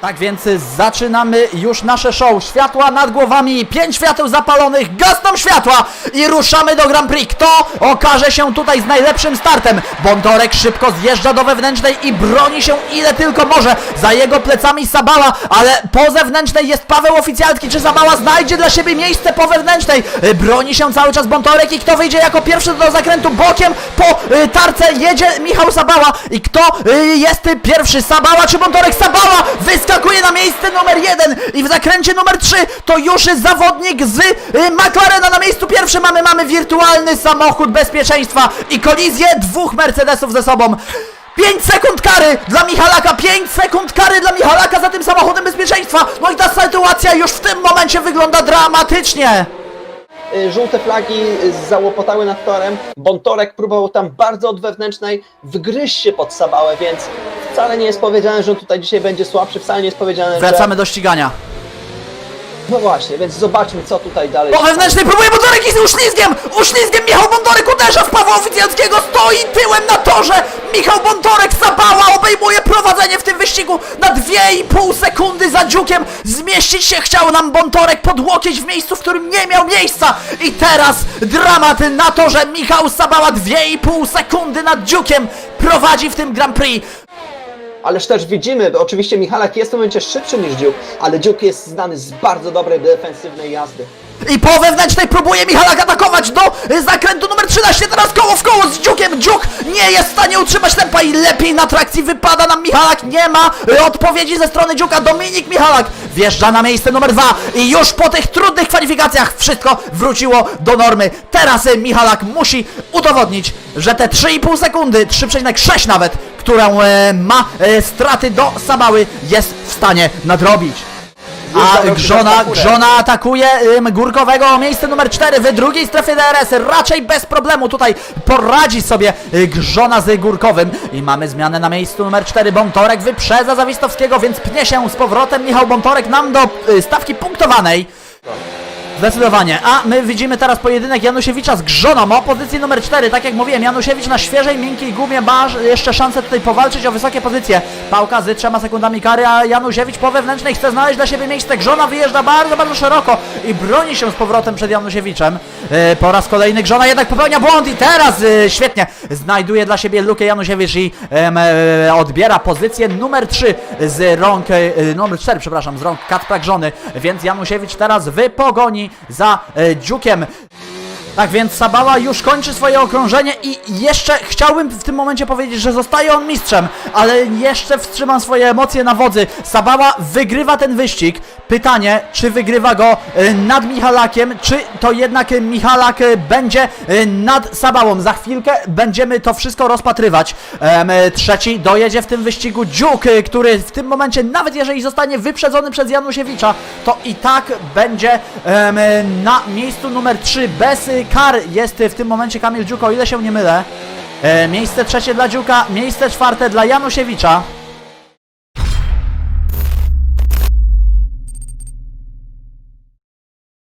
Tak więc zaczynamy już nasze show. Światła nad głowami, pięć świateł zapalonych, gasną światła i ruszamy do Grand Prix. Kto okaże się tutaj z najlepszym startem? Bontorek szybko zjeżdża do wewnętrznej i broni się ile tylko może. Za jego plecami Sabała, ale po zewnętrznej jest Paweł Oficjalski. Czy Sabała znajdzie dla siebie miejsce po wewnętrznej? Broni się cały czas Bontorek i kto wyjdzie jako pierwszy do zakrętu bokiem po y, tarce jedzie Michał Sabała. I kto y, jest pierwszy? Sabała czy Bontorek? Sabała wyskakuje na miejsce numer jeden i w zakręcie numer trzy to już zawodnik z y, McLarena na miejscu pierwszym mamy, mamy wirtualny samochód bezpieczeństwa i kolizję dwóch Mercedesów ze sobą. 5 sekund kary dla Michalaka, 5 sekund kary dla Michalaka za tym samochodem bezpieczeństwa. No i ta sytuacja już w tym momencie wygląda dramatycznie. Y, Żółte flagi załopotały nad torem. Bontorek próbował tam bardzo od wewnętrznej wgryźć się pod Sabałę, więc wcale nie jest powiedziane, że on tutaj dzisiaj będzie słabszy, wcale nie jest powiedziane, Wracamy do ścigania. że... No właśnie, więc zobaczmy co tutaj dalej Po wewnętrznej próbuje Bontorek i z uślizgiem! Uślizgiem Michał Bontorek uderza w Pawła Oficjalskiego, stoi tyłem na torze! Michał Bontorek Sabała obejmuje prowadzenie w tym wyścigu na 2,5 sekundy za dziukiem! Zmieścić się chciał nam Bontorek pod łokieć w miejscu, w którym nie miał miejsca! I teraz dramat na torze Michał Sabała 2,5 sekundy nad dziukiem prowadzi w tym Grand Prix! Ależ też widzimy, oczywiście Michalak jest w tym momencie szybszy niż Dziuk, ale Dziuk jest znany z bardzo dobrej defensywnej jazdy. I po wewnętrznej próbuje Michalak atakować do y, zakrętu numer 13, teraz koło w koło z Dziukiem. Dziuk nie jest w stanie utrzymać tempa i lepiej na trakcji wypada nam Michalak. Nie ma odpowiedzi ze strony Dziuka. Dominik Michalak wjeżdża na miejsce numer 2 i już po tych trudnych kwalifikacjach wszystko wróciło do normy. Teraz y, Michalak musi udowodnić, że te 3,5 sekundy, 3,6 nawet, którą y, ma y, straty do Sabały jest w stanie nadrobić. A Grzona. Grzona atakuje ym, Górkowego, miejsce numer 4 w drugiej strefie DRS, raczej bez problemu tutaj poradzi sobie y, Grzona z Górkowym i mamy zmianę na miejscu numer 4, Bontorek wyprzedza Zawistowskiego, więc pnie się z powrotem Michał Bontorek nam do y, stawki punktowanej. Zdecydowanie. A my widzimy teraz pojedynek Janusiewicza z Grzoną o pozycji numer 4. Tak jak mówiłem, Janusiewicz na świeżej, miękkiej gumie ma jeszcze szansę tutaj powalczyć o wysokie pozycje. Pałka z trzema sekundami kary, a Janusiewicz po wewnętrznej chce znaleźć dla siebie miejsce. Grzona wyjeżdża bardzo, bardzo szeroko i broni się z powrotem przed Janusiewiczem. E, po raz kolejny Grzona jednak popełnia błąd i teraz e, świetnie znajduje dla siebie lukę Janusiewicz i e, odbiera pozycję numer 3 z rąk, e, numer 4, przepraszam, z rąk Kacpra Grzony, więc Janusiewicz teraz w pogoni za e, Dziukiem. Tak więc Sabała już kończy swoje okrążenie i jeszcze chciałbym w tym momencie powiedzieć, że zostaje on mistrzem, ale jeszcze wstrzymam swoje emocje na wodzy. Sabała wygrywa ten wyścig. Pytanie, czy wygrywa go e, nad Michalakiem, czy to jednak Michalak e, będzie e, nad Sabałą. Za chwilkę będziemy to wszystko rozpatrywać. Trzeci dojedzie w tym wyścigu Dziuk, który w tym momencie, nawet jeżeli zostanie wyprzedzony przez Janusiewicza, to i tak będzie na miejscu numer 3 bez kar. Jest w tym momencie Kamil Dziuk, o ile się nie mylę. E, Miejsce trzecie dla Dziuka, miejsce czwarte dla Janusiewicza.